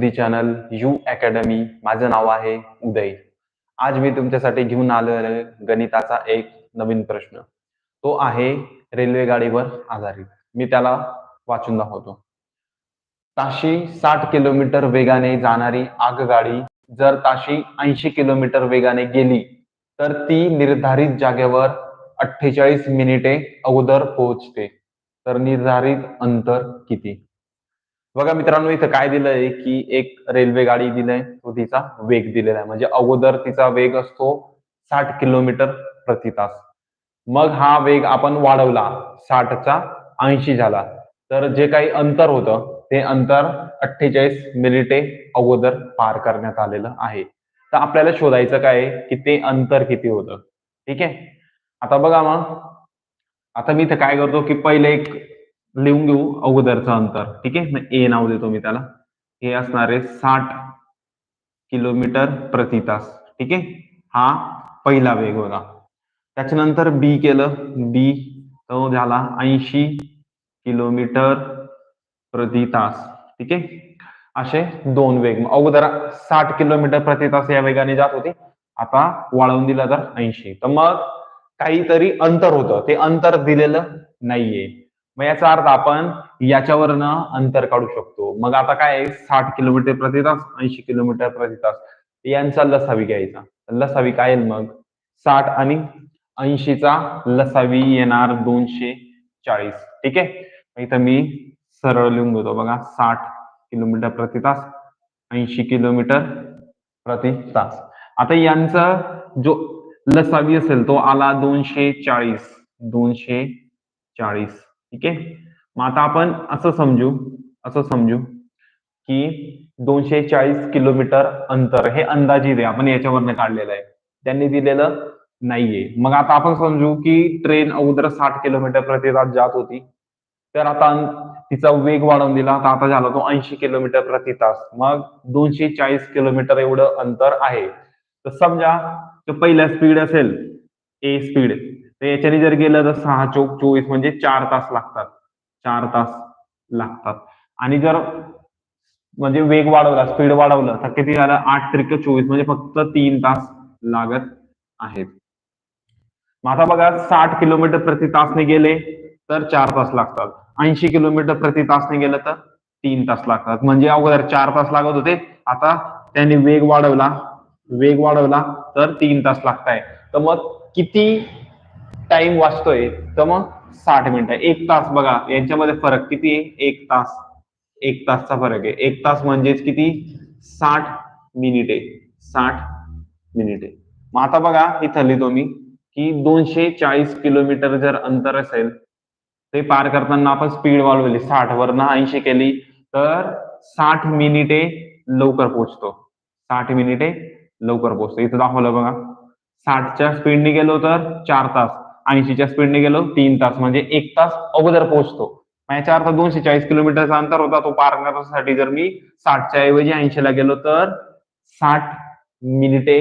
The channel you academy माझं नाव आहे उदय. आज मी तुमच्यासाठी घेऊन आलो गणिताचा एक नवीन प्रश्न. तो आहे रेल्वे गाडीवर आधारित. मी त्याला वाचून दाखवतो. ताशी साठ किलोमीटर वेगाने जाणारी आगगाडी जर ताशी ऐंशी किलोमीटर वेगाने गेली तर ती निर्धारित जागेवर अठ्ठेचाळीस मिनिटे अगोदर पोहोचते. तर निर्धारित अंतर किती? बघा मित्रांनो इथं काय दिलंय की एक रेल्वे गाडी दिलंय तो तिचा वेग दिलेला आहे. म्हणजे अगोदर तिचा वेग असतो साठ किलोमीटर प्रति तास. मग हा वेग आपण वाढवला साठचा ऐंशी झाला. तर जे काही अंतर होतं ते अंतर अठ्ठेचाळीस मिनिटे अगोदर पार करण्यात आलेलं आहे. तर आपल्याला शोधायचं काय की ते अंतर किती होतं? ठीक आहे? आता बघा मग. आता मी इथं काय करतो की पहिले एक लिहून घेऊ अगोदरचं अंतर. ठीक आहे? मग ए नाव देतो मी त्याला. हे असणार आहे साठ किलोमीटर प्रति तास. ठीक आहे? हा पहिला वेग बघा. त्याच्यानंतर बी केलं. बी तो झाला ऐंशी किलोमीटर प्रति तास. ठीक आहे? असे दोन वेग. अगोदर साठ किलोमीटर प्रति तास या वेगाने जात होती. आता वाढवून दिला तर ऐंशी. तर मग काहीतरी अंतर होतं. ते अंतर दिलेलं नाहीये. मग याचा अर्थ आपण याच्यावरनं अंतर काढू शकतो. मग आता काय आहे? साठ किलोमीटर प्रति तास ऐंशी किलोमीटर प्रति तास. यांचा लसावी घ्यायचा. लसावी काय येईल मग? साठ आणि ऐंशीचा लसावी येणार दोनशे चाळीस. ठीक आहे? इथं मी सरळ लिहून घेतो. बघा साठ किलोमीटर प्रति तास ऐंशी किलोमीटर प्रति तास. आता यांचा जो लसावी असेल तो आला दोनशे चाळीस. दोनशे चाळीस. ठीक आहे? मग आता आपण असं समजू असं समजू की दोनशे चाळीस किलोमीटर अंतर हे अंदाजित आहे आपण याच्यावरनं काढलेलं आहे. त्यांनी दिलेलं नाहीये. मग आता आपण समजू की ट्रेन अगोदर साठ किलोमीटर प्रति तास जात होती. तर आता तिचा वेग वाढवून दिला. तर आता झाला तो ऐंशी किलोमीटर प्रति तास. मग दोनशे चाळीस किलोमीटर एवढं अंतर आहे. तर समजा तो पहिला स्पीड असेल ए स्पीड तर याच्याने जर गेलं तर सहा चौक चोवीस म्हणजे चार तास लागतात. चार तास लागतात. आणि जर म्हणजे वेग वाढवला स्पीड वाढवलं तर किती झालं? आठ त्रिक चोवीस म्हणजे फक्त तीन तास लागत आहेत. मग आता बघा साठ किलोमीटर प्रति तासने गेले तर चार तास लागतात. ऐंशी किलोमीटर प्रति तासने गेलं तर तीन तास लागतात. म्हणजे अगोदर चार तास लागत होते. आता त्यांनी वेग वाढवला वेग वाढवला तर तीन तास लागताय. तर मग किती टाइम वाचतोय तर मग साठ मिनिटं. एक तास बघा यांच्यामध्ये फरक किती आहे? एक तास. एक तासचा फरक आहे. एक तास म्हणजेच किती? साठ मिनिटे. साठ मिनिटे. मग आता बघा इथं लिहितो मी की दोनशे चाळीस किलोमीटर जर अंतर असेल ते पार करताना आपण स्पीड वाढवली. साठ वरनं ऐंशी केली तर साठ मिनिटे लवकर पोहोचतो. साठ मिनिटे लवकर पोहोचतो. इथं दाखवलं बघा. साठच्या स्पीडने गेलो तर चार तास. ऐंशीच्या स्पीडने गेलो तीन तास. म्हणजे एक तास अगोदर पोहोचतो. याच्या अर्थ दोनशे चाळीस किलोमीटरचा अंतर होता तो पार करण्यासाठी जर मी साठच्या ऐवजी ऐंशीला गेलो तर साठ मिनिटे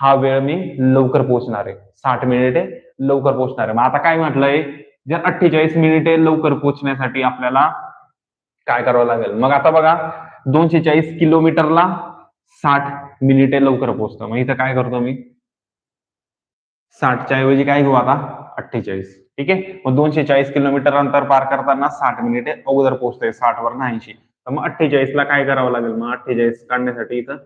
हा वेळ मी लवकर पोहोचणार आहे. साठ मिनिटे लवकर पोहोचणार आहे. मग आता काय म्हटलंय? जर अठ्ठेचाळीस मिनिटे लवकर पोहोचण्यासाठी आपल्याला काय करावं लागेल? मग आता बघा दोनशे चाळीस किलोमीटरला साठ मिनिटे लवकर पोहोचतो. मग इथं काय करतो मी? साठच्या ऐवजी काय घेऊ आता? अठ्ठेचाळीस. ठीक आहे? मग दोनशे चाळीस किलोमीटर अंतर पार करताना साठ मिनिटे अगोदर पोहोचतोय साठ वर ऐंशी तर मग अठ्ठेचाळीस ला काय करावं लागेल? मग अठ्ठेचाळीस काढण्यासाठी इथं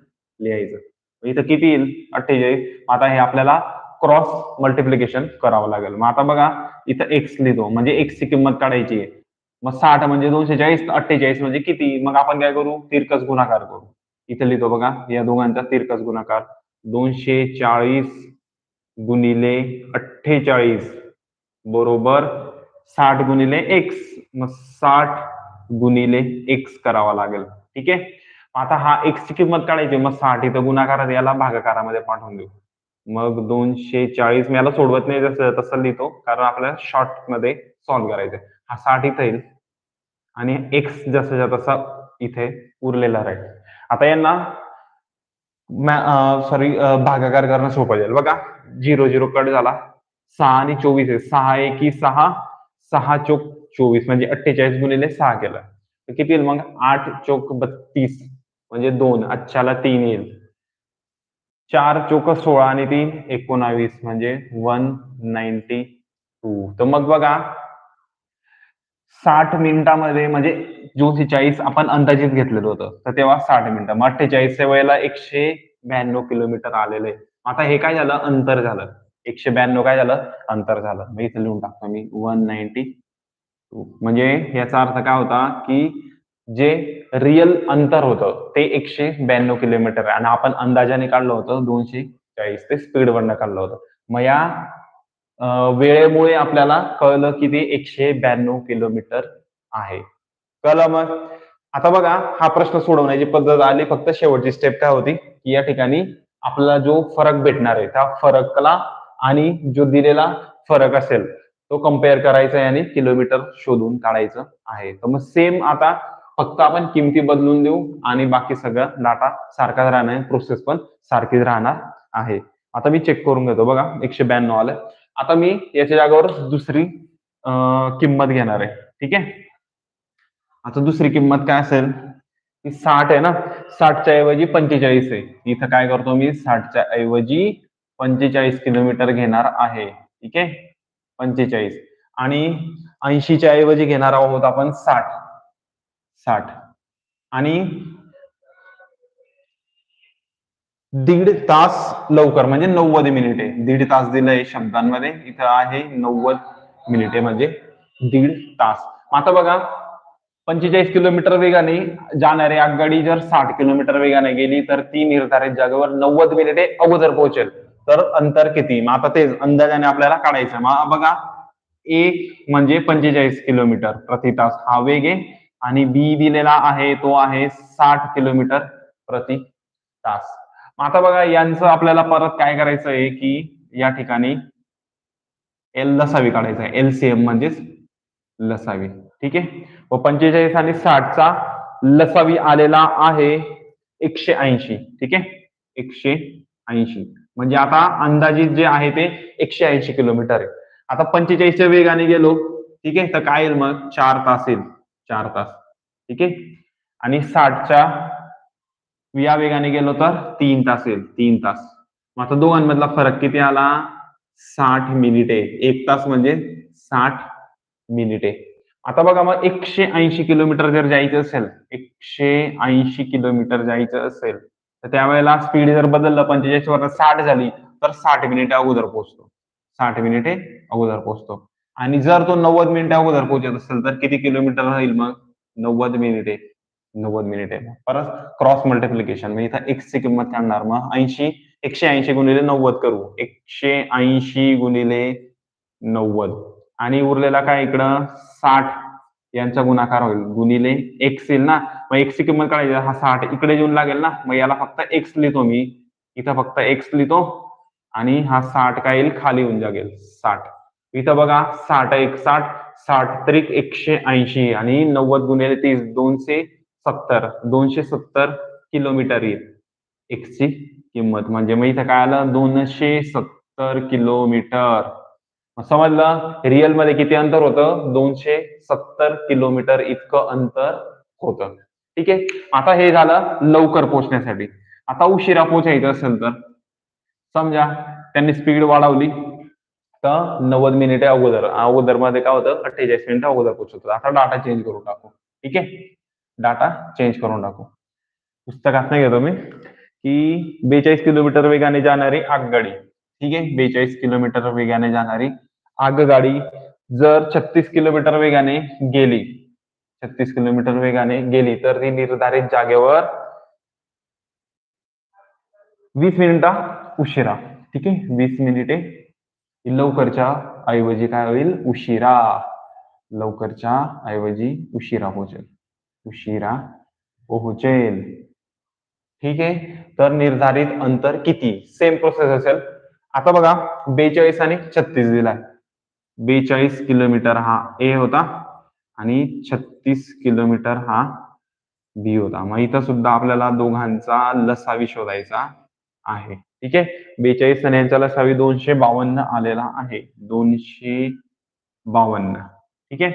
लिहायचं. इथं किती येईल? अठ्ठेचाळीस. आता हे आपल्याला क्रॉस मल्टिप्लिकेशन करावं लागेल. मग आता बघा इथं एक्स लिहितो. म्हणजे एक्स ची किंमत काढायची आहे. मग साठ म्हणजे दोनशे चाळीस अठ्ठेचाळीस म्हणजे किती? मग आपण काय करू? तिरकस गुणाकार करू. इथं लिहितो बघा या दोघांचा तिरकस गुणाकार. दोनशे चाळीस गुणिले अठ्ठेचाळीस बरोबर साठ गुणिले एक्स मग साठ गुणिले एक्स करावा लागेल. ठीक आहे? आता हा एक्स ची किंमत काढायची. मग साठ इथं गुणाकारात याला भागाकारामध्ये पाठवून देऊ. मग दोनशे चाळीस मी याला सोडवत नाही जसं तसं लिहितो कारण आपल्याला शॉर्टमध्ये सॉल्व्ह करायचंय. हा साठ इथं येईल. आणि एक्स जसाच्या तसा इथे उरलेला राहील. आता यांना सॉरी भागाकार करणं सोपं जाईल. बघा झिरो झिरो कट झाला. सहा आणि चोवीस आहे. सहा एकी सहा सहा चोक चोवीस. म्हणजे अठ्ठेचाळीस गुणिले सहा केलं. तर किती येईल मग? आठ चोक बत्तीस. म्हणजे दोन. अच्छाला तीन येईल. चार चोक सोळा आणि तीन एकोणावीस. म्हणजे वन नाईन्टी टू तर मग बघा साठ मिनिटामध्ये म्हणजे जून चाळीस आपण अंदाजित घेतलेलं होतं. तर तेव्हा साठ मिनिटं. मग अठ्ठेचाळीसच्या वेळेला एकशे ब्याण्णव किलोमीटर आलेलं. आहे आता हे काय झालं? अंतर झालं. एकशे ब्याण्णव काय झालं? अंतर झालं. मी इथे लिहून टाकतो मी. One ninety two. म्हणजे याचा अर्थ काय होता की जे रिअल अंतर होतं ते एकशे ब्याण्णव किलोमीटर आहे. आणि आपण अंदाजाने काढलं होतं दोनशे चाळीस. ते स्पीडवरनं काढलं होतं. मग या वेळेमुळे आपल्याला कळलं की ते एकशे ब्याण्णव किलोमीटर आहे. कळलं मग? आता बघा हा प्रश्न सोडवण्याची पद्धत आली. फक्त शेवटची स्टेप काय होती? की या ठिकाणी आपल्याला जो फरक भेटणार आहे त्या फरकला आणि जो दिलेला फरक असेल तो कंपेअर करायचा आहे आणि किलोमीटर शोधून काढायचं आहे. तर मग सेम आता फक्त आपण किमती बदलून देऊ आणि बाकी सगळं डाटा सारखाच राहणार प्रोसेस पण सारखीच राहणार आहे. आता मी चेक करून घेतो. बघा एकशे ब्याण्णव आलं. आता मी याच्या जागेवर दुसरी किंमत घेणार आहे. ठीक आहे? आता दुसरी किंमत काय असेल? ती साठ आहे ना? साठच्या ऐवजी पंचेचाळीस आहे. इथं काय करतो मी? साठच्या ऐवजी पंचेचाळीस किलोमीटर घेणार आहे. ठीक आहे? पंचेचाळीस. आणि ऐंशीच्या ऐवजी घेणार आहोत आपण साठ. साठ. आणि दीड तास लवकर म्हणजे नव्वद मिनिटे. दीड तास दिलंय शब्दांमध्ये. इथं आहे नव्वद मिनिटे म्हणजे दीड तास. आता बघा पंचेचाळीस किलोमीटर वेगाने जाणारी आगगाडी जर साठ किलोमीटर वेगाने गेली तर ती निर्धारित जागेवर नव्वद मिनिटे अगोदर पोहोचेल. तर अंतर किती? मग आता तेच अंदाजाने आपल्याला काढायचं मग बघा एक म्हणजे पंचेचाळीस किलोमीटर प्रति तास हा वेग आहे. आणि बी दिलेला आहे तो आहे साठ किलोमीटर प्रति तास. आता बघा यांचं आपल्याला परत काय करायचं आहे की या ठिकाणी एल लसावी काढायचं आहे. एलसीएम म्हणजेच लसावी. ठीक आहे? व पंचेचाळीस आणि साठचा लसावी आलेला आहे एकशे ऐंशी. ठीक आहे? एकशे ऐंशी. म्हणजे आता अंदाजित जे आहे ते एकशे ऐंशी किलोमीटर आहे. आता पंचेचाळीसच्या वेगाने गेलो ठीक आहे? तर काय येईल मग? चार तास येईल. चार तास. ठीक आहे? आणि साठच्या या वेगाने गेलो तर तीन तास येईल तीन तास. मग आता दोघांमधला फरक किती आला? साठ मिनिटे. एक तास म्हणजे साठ मिनिटे. आता बघा मग एकशे ऐंशी किलोमीटर जर जायचं असेल एकशे ऐंशी किलोमीटर जायचं असेल तर त्यावेळेला स्पीड जर बदललं पंचेचाळीस वर साठ झाली तर साठ मिनिटे अगोदर पोहोचतो. साठ मिनिटे अगोदर पोहोचतो. आणि जर तो नव्वद मिनिटे अगोदर पोहोचत असेल तर किती किलोमीटर राहील मग? नव्वद मिनिटे. नव्वद मिनिट आहे. परत क्रॉस मल्टिप्लिकेशन म्हणजे इथं एक्सची किंमत काढणार. मग ऐंशी एकशे ऐंशी गुणिले नव्वद करू. एकशे ऐंशी गुणिले नव्वद. आणि उरलेला काय इकडं? साठ. यांचा गुणाकार होईल. गुणिले एक्स येईल ना? मग एक्सची किंमत काढायची. हा साठ इकडे येऊन लागेल ना? मग याला फक्त एक्स लिहितो मी. इथं फक्त एक्स लिहितो. आणि हा साठ काय येईल? खाली येऊन जागेल. साठ. इथं बघा साठ एक साठ. साठ त्रिक एकशे ऐंशी. आणि नव्वद गुणिले तीस. दोनशे सत्तर दोनशे सत्तर किलोमीटर येईल. एक्सची किंमत म्हणजे मग इथं काय आलं? दोनशे सत्तर किलोमीटर. समजलं? रिअलमध्ये किती अंतर होतं? दोनशे सत्तर किलोमीटर इतकं अंतर होतं. ठीक आहे? आता हे झालं लवकर पोहोचण्यासाठी. आता उशिरा पोहोचायचं असेल तर. समजा त्यांनी स्पीड वाढवली तर नव्वद मिनिटे अगोदर. अगोदरमध्ये काय होतं? अठ्ठेचाळीस मिनिटं अगोदर पोहोचत आता डाटा चेंज करून टाकू. ठीक आहे? डाटा चेंज करून टाकू. पुस्तकात नाही घेतो मी की बेचाळीस किलोमीटर वेगाने जाणारी आगगाडी. ठीक आहे? बेचाळीस किलोमीटर वेगाने जाणारी आगगाडी जर छत्तीस किलोमीटर वेगाने गेली छत्तीस किलोमीटर वेगाने गेली तर ती निर्धारित जागेवर वीस मिनिटा उशिरा. ठीक आहे? वीस मिनिटे. लवकरच्या ऐवजी काय होईल? उशिरा. लवकरच्या ऐवजी उशिरा पोहोचेल. उशिरा पोहोचेल. ठीक आहे? तर निर्धारित अंतर किती? सेम प्रोसेस असेल. आता बघा बेचाळीस आणि छत्तीस दिलाय. बेचाळीस किलोमीटर हा ए होता आणि छत्तीस किलोमीटर हा बी होता. मग इथं सुद्धा आपल्याला दोघांचा लसावी शोधायचा आहे. ठीक आहे? बेचाळीस आणि यांचा लसावी दोनशे बावन्न आलेला आहे. दोनशे बावन्न. ठीक आहे?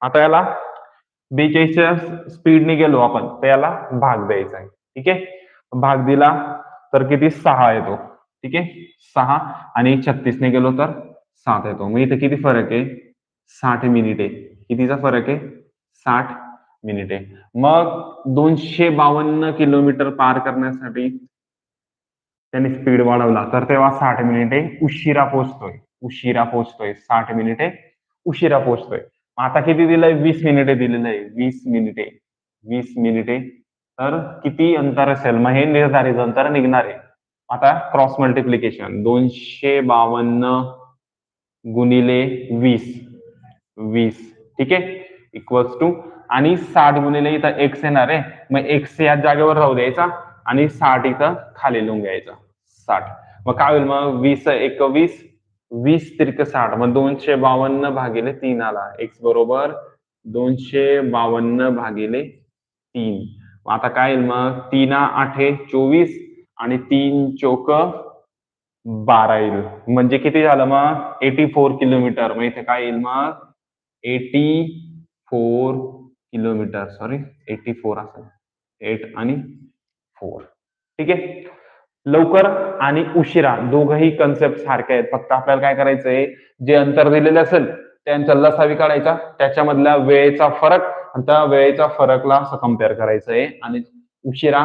आता याला बेचाळीसच्या स्पीडने गेलो आपण तर याला भाग द्यायचा आहे. ठीक आहे? भाग दिला तर किती? सहा येतो. ठीक आहे? सहा आणि छत्तीसने गेलो तर सात येतो. मग इथे किती फरक आहे? साठ मिनिटे. कितीचा फरक आहे? साठ मिनिटे. मग दोनशे बावन्न किलोमीटर पार करण्यासाठी त्यांनी स्पीड वाढवला तर तेव्हा साठ मिनिटे उशिरा पोहोचतोय उशिरा पोहोचतोय साठ मिनिटे उशिरा पोहोचतोय आता किती दिलंय? वीस मिनिटे दिलेलं आहे वीस मिनिटे. वीस मिनिटे. तर किती अंतर असेल? मग हे निर्धारित अंतर निघणार आहे. आता क्रॉस मल्टिप्लिकेशन दोनशे बावन्न गुणिले वीस. वीस. ठीक आहे? इक्वल्स टू आणि साठ गुणिले इथं एक्स येणार आहे. मग एक्स या जागेवर राहू द्यायचा. आणि साठ इथं खाली लिहून घ्यायचा. साठ. मग काय होईल? मग वीस एक वीस वीस तिरकसाठ मग दोनशे बावन्न भागिले तीन आला. एक्स बरोबर दोनशे बावन्न भागिले तीन. मग आता काय येईल मग? तीन आठे चोवीस आणि तीन चोक बारा येईल. म्हणजे किती झालं मग? Eighty four kilometre. मग इथे काय येईल मग? Eighty four kilometre. Sorry eighty four असेल. एट आणि फोर. ठीक आहे? लवकर आणि उशिरा. दोघही कन्सेप्ट सारखे आहेत. फक्त आपल्याला काय करायचंय जे अंतर दिलेलं असेल त्यांचा लसावी काढायचा. त्याच्यामधल्या वेळेचा फरक आणि त्या वेळेचा फरकला असं कंपेअर करायचं आहे आणि उशिरा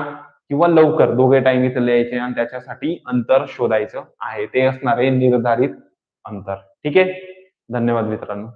किंवा लवकर दोघे टाइम इथे लिहायचे आणि त्याच्यासाठी अंतर शोधायचं आहे. ते असणार आहे निर्धारित अंतर. ठीक आहे? धन्यवाद मित्रांनो.